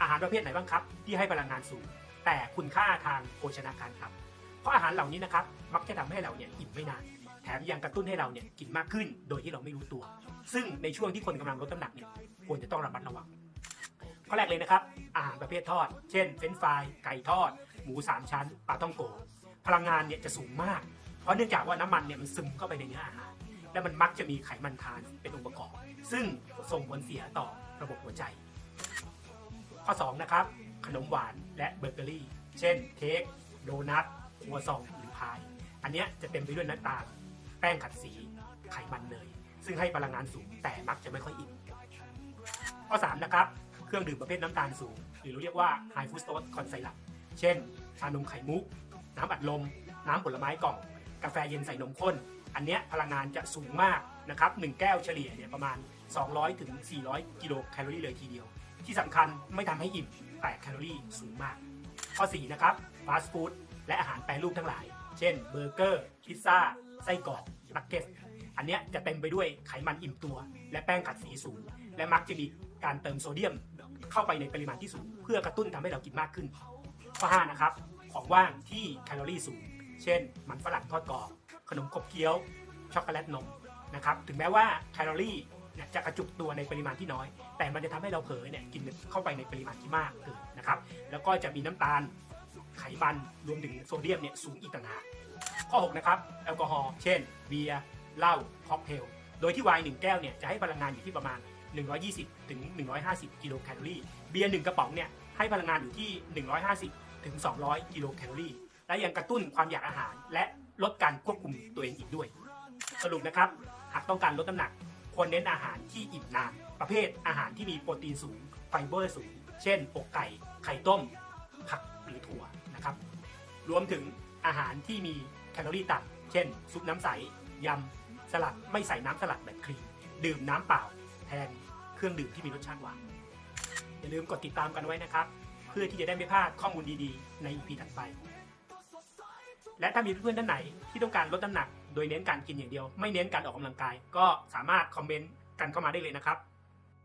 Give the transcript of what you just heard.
อาหารประเภทไหนบ้างครับ ที่ให้พลังงานสูง แต่คุณค่าทางโภชนาการครับเพราะอาหารเหล่านี้นะครับมักจะทำให้เราเนี่ยอิ่มไม่นานแถมยังกระตุ้นให้เราเนี่ยกินมากขึ้นโดยที่เราไม่รู้ตัว ซึ่งในช่วงที่คนกำลังลดน้ำหนักเนี่ยควรจะต้องระมัดระวังข้อแรกเลยนะครับอาหารประเภททอด เช่นเฟรนช์ฟรายไก่ทอด หมูสามชั้นปลาท่องโก พลังงานเนี่ยจะสูงมาก เพราะเนื่องจากว่าน้ำมันเนี่ยมันซึมเข้าไปในเนื้ออาหาร และมันมักจะมีไขมันทานเป็นองค์ประกอบ ซึ่งส่งผลเสียต่อระบบหัวใจ ข้อ 2 นะครับ ขนมหวานและเบเกอรี่ เช่น เค้กโดนัทครัวซองหรือพาย อันนี้จะเต็มไปด้วยน้ำตาล แป้งขัดสีไขมันเนยซึ่งให้พลังงานสูงแต่มักจะไม่ค่อยอิ่มข้อ 3 นะครับ เครื่องดื่มประเภทน้ำตาลสูง หรือเราเรียกว่า high fructose corn syrup เช่น ชานมไข่มุก น้ำอัดลม น้ำผลไม้กล่อง กาแฟเย็นใส่นมข้น อันนี้พลังงานจะสูงมากนะครับ 1 แก้วเฉลี่ยเนี่ยประมาณ 200ถึง400 กิโลแคลอรี่เลยทีเดียว ที่สำคัญไม่ทำให้อิ่มแต่แคลอรี่สูงมาก ข้อ 4 นะครับฟาสต์ฟู้ดและอาหารแปรรูปทั้งหลาย เช่นเบอร์เกอร์ พิซซ่า ไส้กรอกนักเก็ตอันเนี้ยจะเต็มไปด้วยไขมันอิ่มตัว และแป้งขัดสีสูง และมักจะมีการเติมโซเดียมเข้าไปในปริมาณที่สูง เพื่อกระตุ้นทำให้เรากินมากขึ้น ข้อ 5 นะครับ ของว่างที่แคลอรี่สูง เช่น มันฝรั่งทอดกรอบ ขนมขบเคี้ยว ช็อกโกแลตนมนะครับ ถึงแม้ว่าแคลอรี่ จะกระจุกตัวในปริมาณที่น้อย แต่มันจะทำให้เราเผลอเนี่ยกินเข้าไปในปริมาณที่มากเกินนะครับ แล้วก็จะมีน้ำตาลไขมันรวมถึงโซเดียมเนี่ยสูงอีกต่างหากข้อ 6 นะครับ แอลกอฮอล์เช่น เบียร์เหล้าค็อกเทล โดยที่ไวน์หนึ่งแก้วเนี่ยจะให้พลังงานอยู่ที่ประมาณ 120ถึง150 กิโลแคลอรี่ เบียร์หนึ่งกระป๋องเนี่ยให้พลังงานอยู่ที่ 150ถึง200 กิโลแคลอรี่ และยังกระตุ้นความอยากอาหาร และลดการควบคุมตัวเองอีกด้วย สรุปนะครับ หากต้องการลดน้ำหนัก ควรเน้นอาหารที่อิ่มนานประเภทอาหารที่มีโปรตีนสูงไฟเบอร์สูง เช่นอกไก่ ไข่ต้ม ผักหรือถั่วนะครับ รวมถึงอาหารที่มีแคลอรี่ต่ำเช่น ซุปน้ำใส ยำ สลัดไม่ใส่น้ำสลัดแบบครีม ดื่มน้ำเปล่า แทนเครื่องดื่มที่มีรสชาติหวาน อย่าลืมกดติดตามกันไว้นะครับ เพื่อที่จะได้ไม่พลาดข้อมูลดีๆ ใน EP ถัดไป และถ้ามีเพื่อนๆท่านไหนที่ต้องการลดน้ำหนัก โดยเน้นการกินอย่างเดียว ไม่เน้นการออกกำลังกาย ก็สามารถคอมเมนต์กันเข้ามาได้เลยนะครับ